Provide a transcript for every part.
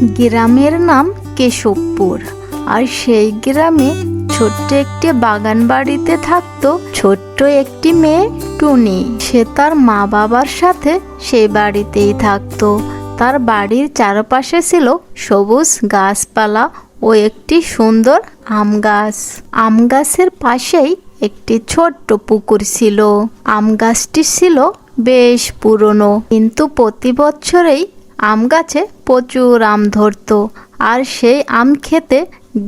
গ্রামের নাম কেশবপুর। আর সেই গ্রামে ছোট্ট একটি বাগান বাড়িতে থাকতো ছোট্ট একটি মেয়ে টুনি। সে তার মা বাবার সাথে সেই বাড়িতেই থাকতো। তার বাড়ির চারপাশে ছিল সবুজ গাছপালা ও একটি সুন্দর আম গাছ। আম গাছের পাশেই একটি ছোট্ট পুকুর ছিল। আম গাছটি ছিল বেশ পুরনো, কিন্তু প্রতি বছরেই আম গাছে প্রচুর আম ধরতো, আর সেই আম খেতে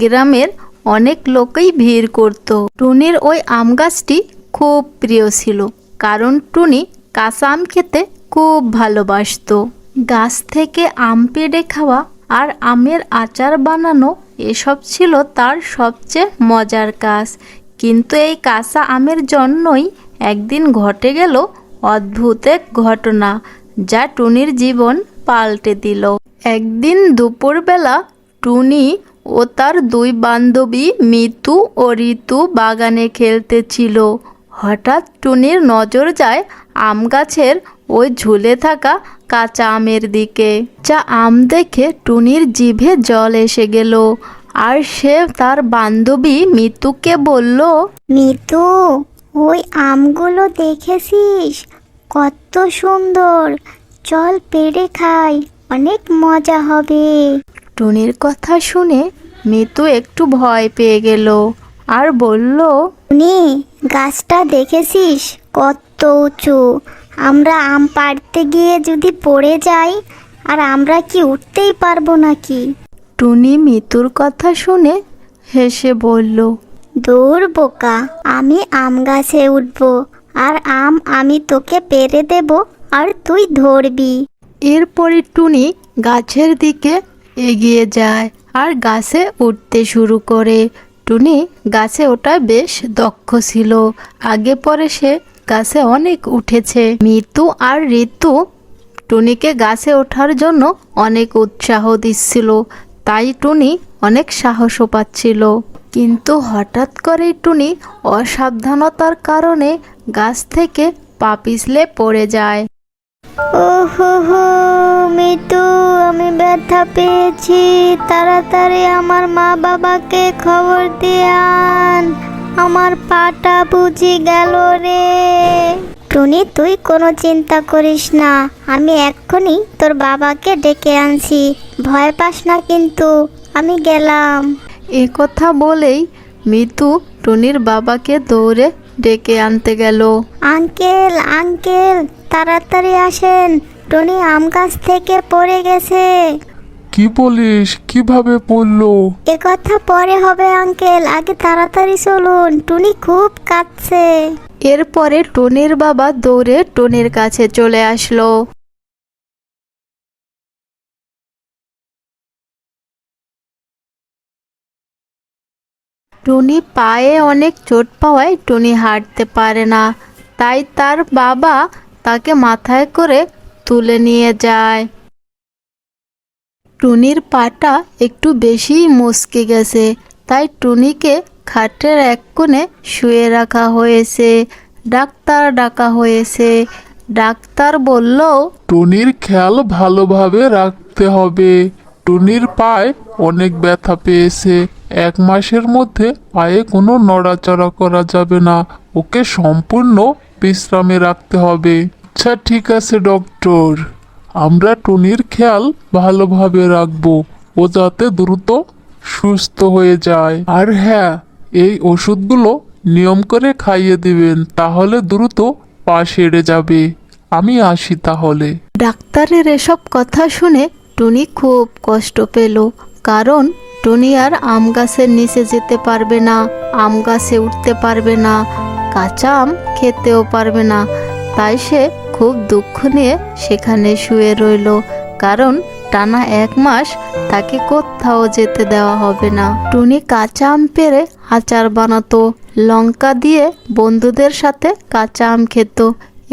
গ্রামের অনেক লোকেই ভিড় করত। টুনির ওই আম গাছটি খুব প্রিয় ছিল, কারণ টুনি কাঁচা আম খেতে খুব ভালোবাসত। গাছ থেকে আম পেড়ে খাওয়া আর আমের আচার বানানো এসব ছিল তার সবচেয়ে মজার কাজ। কিন্তু এই কাঁচা আমের জন্যই একদিন ঘটে গেল অদ্ভুত এক ঘটনা, যা টুনির জীবন পাল্টে দিল। একদিন দুপুরবেলা টুনি ও তার দুই বান্ধবী মিতু ও ঋতু বাগানে খেলতেছিল। হঠাৎ টুনির নজর যায় আম গাছের ওই ঝুলে থাকা কাঁচা আমের দিকে। যা আম দেখে টুনির জিভে জল এসে গেল। আর সে তার বান্ধবী মিতুকে বলল, মিতু, ওই আমগুলো দেখেছিস? কত সুন্দর! চল পেড়ে খাই অনেক মজা হবে। টুনির কথা শুনে মিতু একটু ভয় পেয়ে গেল আর বলল নি গাছটা দেখেছিস? কত উঁচু। আমরা আম পাড়তে গিয়ে যদি পড়ে যাই আর আমরা কি উঠতেই পারব নাকি? টুনি মিতুর কথা শুনে হেসে বলল দূর বোকা আমি আম গাছে উঠবো আর আম আমি তোকে পেরে দেব আর তুই ধরবি। এরপরে টুনি গাছের দিকে এগিয়ে যায় আর গাছে উঠতে শুরু করে। টুনি গাছে ওটা বেশ দক্ষ ছিল। আগে পরে সে গাছে অনেক উঠেছে। মিতু আর ঋতু টুনিকে গাছে ওঠার জন্য অনেক উৎসাহ দিচ্ছিল। তাই টুনি অনেক সাহসও পাচ্ছিল। কিন্তু হঠাৎ করেই টুনি অসাবধানতার কারণে গাছ থেকে পা পিছলে পড়ে যায়। ওহো হো, মিতু, আমি ব্যথা পেয়েছি। তাড়াতাড়ি আমার মা বাবাকে খবর দিয়ে আমার পাটা বুঝি গেল রে। টুনি, তুই কোনো চিন্তা করিস না। আমি এক্ষুনি তোর বাবাকে ডেকে আনছি। ভয় পাস না কিন্তু, আমি গেলাম। এ কথা বলেই মিতু টুনির বাবাকে দৌড়ে ডেকে আনতে গেল। আঙ্কেল আঙ্কেল তাড়াতাড়ি আসেন। টনি আম গাছ থেকে পড়ে গেছে। কি বলিস? কীভাবে পড়ল? এ কথা পরে হবে আঙ্কেল। আগে তাড়াতাড়ি চলুন। টুনি খুব কাঁদছে। এরপরে টোনের বাবা দৌড়ে টোনের কাছে চলে আসলো। টুনি পায়ে অনেক চোট পাওয়ায় টুনি হাঁটতে পারে না। তাই তার বাবা তাকে মাথায় করে তুলে নিয়ে যায়। টুনির পাটা একটু বেশিই মুচকে গেছে, তাই টুনিকে খাটের এক কোণে শুয়ে রাখা হয়েছে, ডাক্তার ডাকা হয়েছে। ডাক্তার বলল টুনির খেয়াল ভালোভাবে রাখতে হবে। টুনির পায়ে অনেক ব্যথা পেয়েছে। এক মাসের মধ্যে পায়ে কোনো নড়াচড়া করা যাবে না। ওকে সম্পূর্ণ বিশ্রামে রাখতে হবে। আচ্ছা ঠিক আছে, ডক্টর। আমরা টুনির খেয়াল ভালোভাবে রাখব। ও যাতে দ্রুত সুস্থ হয়ে যায়। আর হ্যাঁ এই ওষুধগুলো নিয়ম করে খাইয়ে দিবেন, তাহলে দ্রুত পা সেরে যাবে। আমি আসি তাহলে। ডাক্তারের এসব কথা শুনে টুনি খুব কষ্ট পেল, কারণ টুনি আর আম গাছের নিচে যেতে পারবে না, আম গাছে উঠতে পারবে না, কাঁচা আম খেতেও পারবে না। তাই সে খুব দুঃখ নিয়ে সেখানে শুয়ে রইল, কারণ টানা এক মাস তাকে কোথাও যেতে দেওয়া হবে না। টুনি কাঁচা আম পেরে আচার বানাতো, লঙ্কা দিয়ে বন্ধুদের সাথে কাঁচা আম খেত।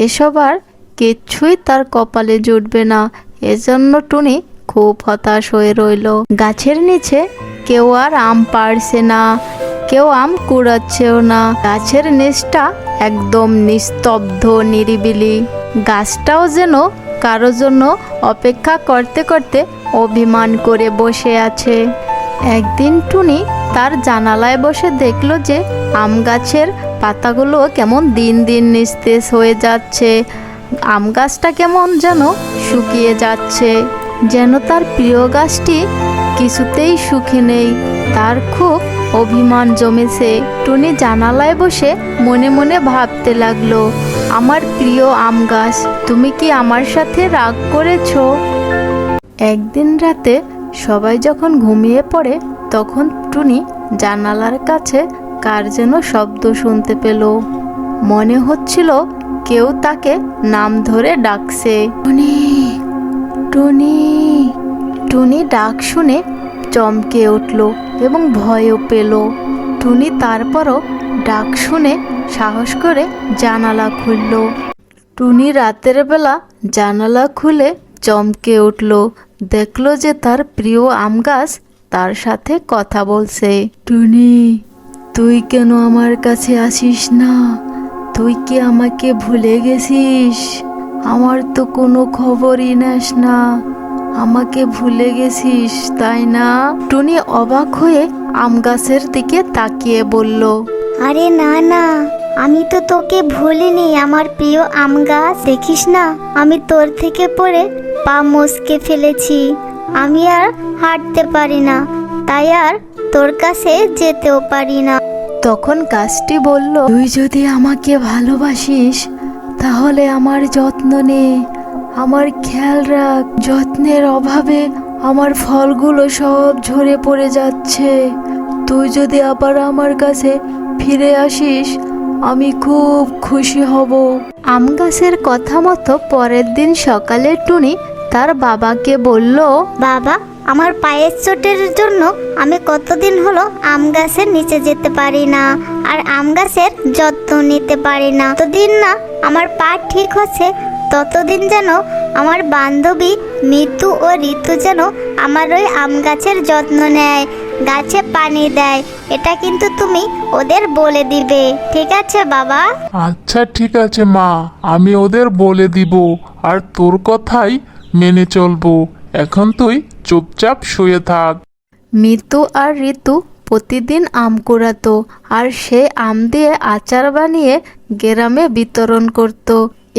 এসব আর কিচ্ছুই তার কপালে জুটবে না। এজন্য টুনি খুব হতাশ হয়ে রইল। গাছের নিচে কেউ আর আম পারছে না, কেউ আম কুড়াচ্ছেও না। গাছের নিচটা একদম নিস্তব্ধ, নিরিবিলি। গাছটাও যেন কারও জন্য অপেক্ষা করতে করতে অভিমান করে বসে আছে। একদিন টুনি তার জানালায় বসে দেখল যে আম গাছের পাতাগুলো কেমন দিন দিন নিস্তেজ হয়ে যাচ্ছে। আম গাছটা কেমন যেন শুকিয়ে যাচ্ছে। যেন তার প্রিয় গাছটি কিছুতেই সুখে নেই। তার খুব অভিমান জমেছে। টুনি জানালায় বসে মনে মনে ভাবতে লাগল, আমার প্রিয় আম গাছ, তুমি কি আমার সাথে রাগ করেছ? একদিন রাতে সবাই যখন ঘুমিয়ে পড়ে, তখন টুনি জানালার কাছে কার যেন শব্দ শুনতে পেল। মনে হচ্ছিল কেউ তাকে নাম ধরে ডাকছে। টুনি টুনি টুনি ডাক শুনে চমকে উঠল এবং ভয়ও পেল। টুনি তারপরও ডাক শুনে সাহস করে জানালা খুলল। টুনি রাতের বেলা জানালা খুলে চমকে উঠল, দেখল যে তার প্রিয় আম গাছ তার সাথে কথা বলছে। টুনি, তুই কেন আমার কাছে আসিস না? তুই কি আমাকে ভুলে গেছিস? আমার তো কোনো খবরই নেস না। আমাকে ভুলে গেছিস তাই না? টুনি অবাক হয়ে আম গাছের দিকে তাকিয়ে বলল আরে না না আমি তো তোকে ভুলিনি আমার প্রিয় আম গাছ দেখিস না? আমি তোর থেকে পড়ে পা মচকে ফেলেছি। আমি আর হাঁটতে পারি না তাই আর তোর কাছে যেতেও পারি না। তখন গাছটি বলল তুই যদি আমাকে ভালোবাসিস তাহলে আমার যত্ন নে। আমার খেয়াল রাখ যত্নের অভাবে আমার ফলগুলো সব ঝরে পড়ে যাচ্ছে। তুই যদি আবার আমার কাছে ফিরে আসিস আমি খুব খুশি হব। আম গাছের কথা মতো পরের দিন সকালে টুনি তার বাবাকে বলল বাবা আমার পায়ের চোটের জন্য আমি কতদিন হলো আম গাছের নিচে যেতে পারি না, আর আম গাছের যত্ন নিতে পারি না। ততদিন না আমার পা ঠিক হচ্ছে, ততদিন যেন আমার বান্ধবী মিতু ও ঋতু যেন আমার ওই আম গাছের যত্ন নেয়, গাছে পানি দেয়। এটা কিন্তু তুমি ওদের বলে দিবে। ঠিক আছে, বাবা? আচ্ছা ঠিক আছে, মা। আমি ওদের বলে দিব, আর তোর কথাই মেনে চলবো। এখন তুই চুপচাপ শুয়ে থাক। মিতু আর ঋতু প্রতিদিন আম কুড়াতো আর সে আম দিয়ে আচার বানিয়ে গ্রামে বিতরণ করত।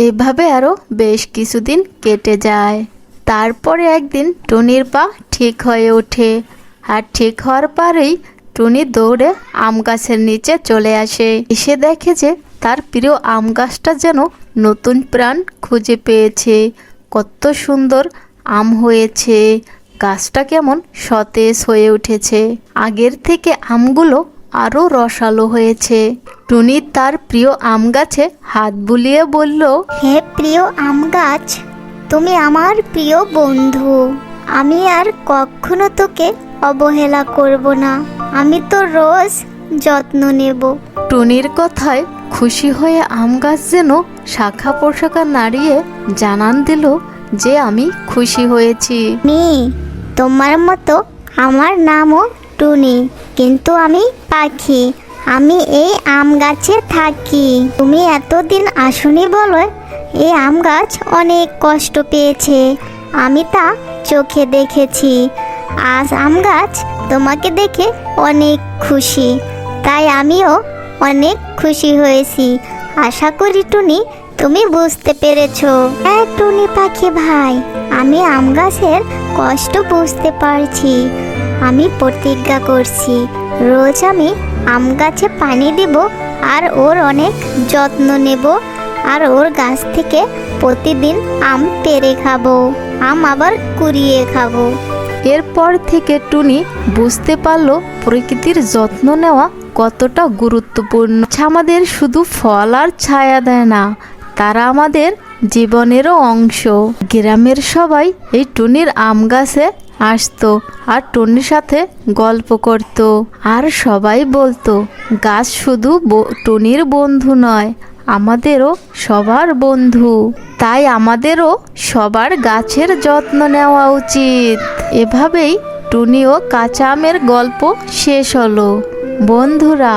এভাবে আরও বেশ কিছুদিন কেটে যায়। তারপরে একদিন টুনির পা ঠিক হয়ে ওঠে আর ঠিক হওয়ার পরেই টুনি দৌড়ে আম গাছের নিচে চলে আসে। এসে দেখে যে তার প্রিয় আম গাছটা যেন নতুন প্রাণ খুঁজে পেয়েছে। কত সুন্দর আম হয়েছে। গাছটা কেমন সতেজ হয়ে উঠেছে। আগের থেকে আমগুলো আরও রসালো হয়েছে। টুনি তার প্রিয় আম গাছে হাত বুলিয়ে বলল হে প্রিয় আম গাছ তুমি আমার প্রিয় বন্ধু। আমি আর কখনো তোকে অবহেলা করব না। আমি তো রোজ যত্ন নেব। টুনির কথায় খুশি হয়ে আম গাছ যেন শাখা পোশাকা নাড়িয়ে জানান দিল যে আমি খুশি হয়েছি। তোমার মতো আমার নামও টুনি, কিন্তু আমি পাখি। আমি এই আম গাছে থাকি। তুমি এতদিন আসনি বলে এই আম গাছ অনেক কষ্ট পেয়েছে। আমি তা চোখে দেখেছি। আজ আম গাছ তোমাকে দেখে অনেক খুশি। তাই আমিও অনেক খুশি হয়েছি। আশা করি টুনি তুমি বুঝতে পেরেছ। হ্যাঁ টুনি পাখি ভাই, আমি আম গাছের কষ্ট বুঝতে পারছি। আমি প্রতিজ্ঞা করছি, রোজ আমি আম গাছে পানি দেব আর ওর অনেক যত্ন নেব আর ওর গাছ থেকে প্রতিদিন আম পেরে খাব, আম আবার কুড়িয়ে খাব। এরপর থেকে টুনি বুঝতে পারল প্রকৃতির যত্ন নেওয়া কতটা গুরুত্বপূর্ণ। আমাদের শুধু ফল আর ছায়া দেয় না তারা আমাদের জীবনেরও অংশ। গ্রামের সবাই এই টুনির আম গাছে আসতো আর টুনির সাথে গল্প করত। আর সবাই বলতো, গাছ শুধু টুনির বন্ধু নয়, আমাদেরও সবার বন্ধু। তাই আমাদেরও সবার গাছের যত্ন নেওয়া উচিত। এভাবেই টুনি ও কাঁচা আমের গল্প শেষ হলো। বন্ধুরা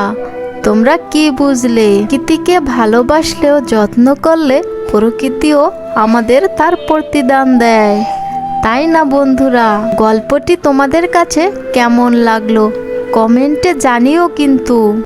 তোমরা কি বুঝলে? প্রকৃতিকে ভালোবাসলেও যত্ন করলে প্রকৃতিও আমাদের তার প্রতিদান দেয়। তাই না বন্ধুরা? গল্পটি তোমাদের কাছে কেমন লাগল? কমেন্টে জানিও কিন্তু।